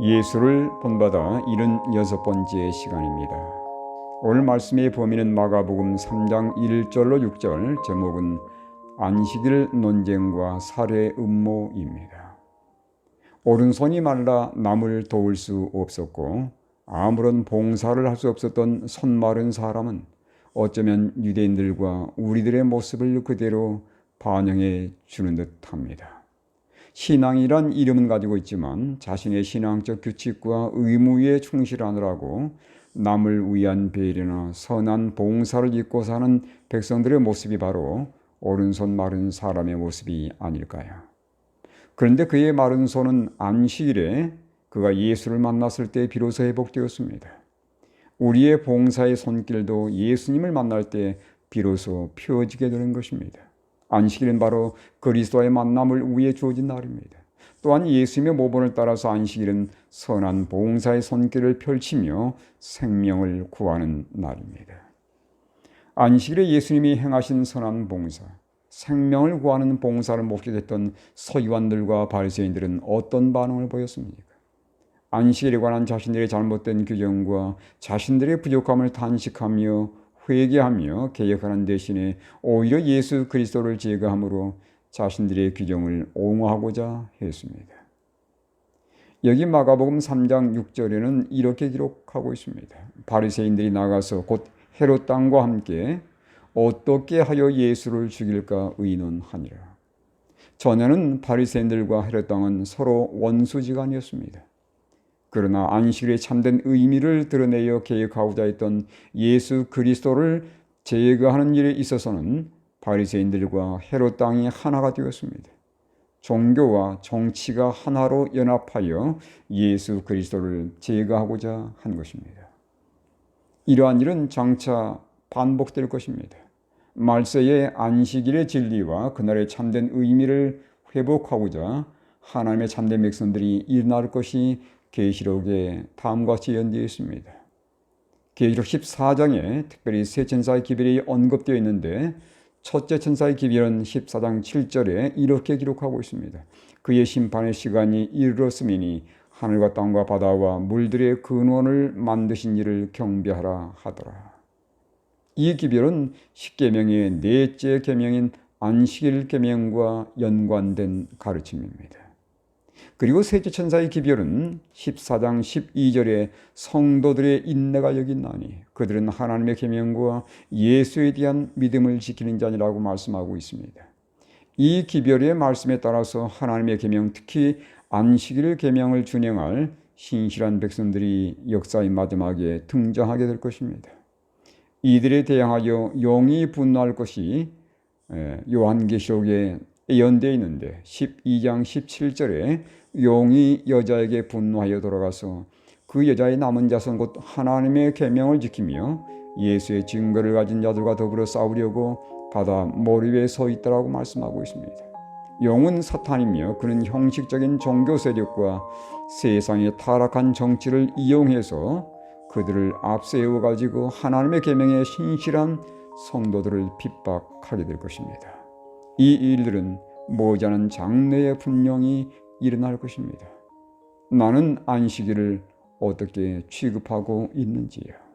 예수를 본받아 76번째 시간입니다. 오늘 말씀의 범위는 마가복음 3장 1절로 6절, 제목은 안식일 논쟁과 살해 음모입니다. 오른손이 말라 남을 도울 수 없었고 아무런 봉사를 할 수 없었던 손 마른 사람은 어쩌면 유대인들과 우리들의 모습을 그대로 반영해 주는 듯 합니다. 신앙이란 이름은 가지고 있지만 자신의 신앙적 규칙과 의무에 충실하느라고 남을 위한 배려나 선한 봉사를 잊고 사는 백성들의 모습이 바로 오른손 마른 사람의 모습이 아닐까요? 그런데 그의 마른 손은 안식일에 그가 예수를 만났을 때 비로소 회복되었습니다. 우리의 봉사의 손길도 예수님을 만날 때 비로소 펴지게 되는 것입니다. 안식일은 바로 그리스도의 만남을 위해 주어진 날입니다. 또한 예수님의 모본을 따라서 안식일은 선한 봉사의 손길을 펼치며 생명을 구하는 날입니다. 안식일에 예수님이 행하신 선한 봉사, 생명을 구하는 봉사를 목격했던 서기관들과 바리새인들은 어떤 반응을 보였습니까? 안식일에 관한 자신들의 잘못된 규정과 자신들의 부족함을 단식하며 회개하며 개혁하는 대신에 오히려 예수 그리스도를 제거함으로 자신들의 규정을 옹호하고자 했습니다. 여기 마가복음 3장 6절에는 이렇게 기록하고 있습니다. 바리새인들이 나가서 곧 헤롯 땅과 함께 어떻게 하여 예수를 죽일까 의논하니라. 전에는 바리새인들과 헤롯 땅은 서로 원수지간이었습니다. 그러나 안식일의 참된 의미를 드러내어 개혁하고자 했던 예수 그리스도를 제거하는 일에 있어서는 바리새인들과 헤롯 땅이 하나가 되었습니다. 종교와 정치가 하나로 연합하여 예수 그리스도를 제거하고자 한 것입니다. 이러한 일은 장차 반복될 것입니다. 말세의 안식일의 진리와 그날의 참된 의미를 회복하고자 하나님의 참된 백성들이 일어날 것이 계시록에 다음과 같이 연되어 있습니다. 계시록 14장에 특별히 세 천사의 기별이 언급되어 있는데 첫째 천사의 기별은 14장 7절에 이렇게 기록하고 있습니다. 그의 심판의 시간이 이르렀음이니 하늘과 땅과 바다와 물들의 근원을 만드신 이를 경배하라 하더라. 이 기별은 십계명의 넷째 계명인 안식일 계명과 연관된 가르침입니다. 그리고 셋째 천사의 기별은 14장 12절에 성도들의 인내가 여기 나니 그들은 하나님의 계명과 예수에 대한 믿음을 지키는 자니라고 말씀하고 있습니다. 이 기별의 말씀에 따라서 하나님의 계명 특히 안식일 계명을 준행할 신실한 백성들이 역사의 마지막에 등장하게 될 것입니다. 이들에 대항하여 용이 분노할 것이 요한계시록에 예언되어 있는데 12장 17절에 용이 여자에게 분노하여 돌아가서 그 여자의 남은 자손 곧 하나님의 계명을 지키며 예수의 증거를 가진 자들과 더불어 싸우려고 바다 머리 위에 서 있다라고 말씀하고 있습니다. 용은 사탄이며 그는 형식적인 종교 세력과 세상의 타락한 정치를 이용해서 그들을 앞세워 가지고 하나님의 계명에 신실한 성도들을 핍박하게 될 것입니다. 이 일들은 모자는 장래에 분명히 일어날 것입니다. 나는 안식일을 어떻게 취급하고 있는지요.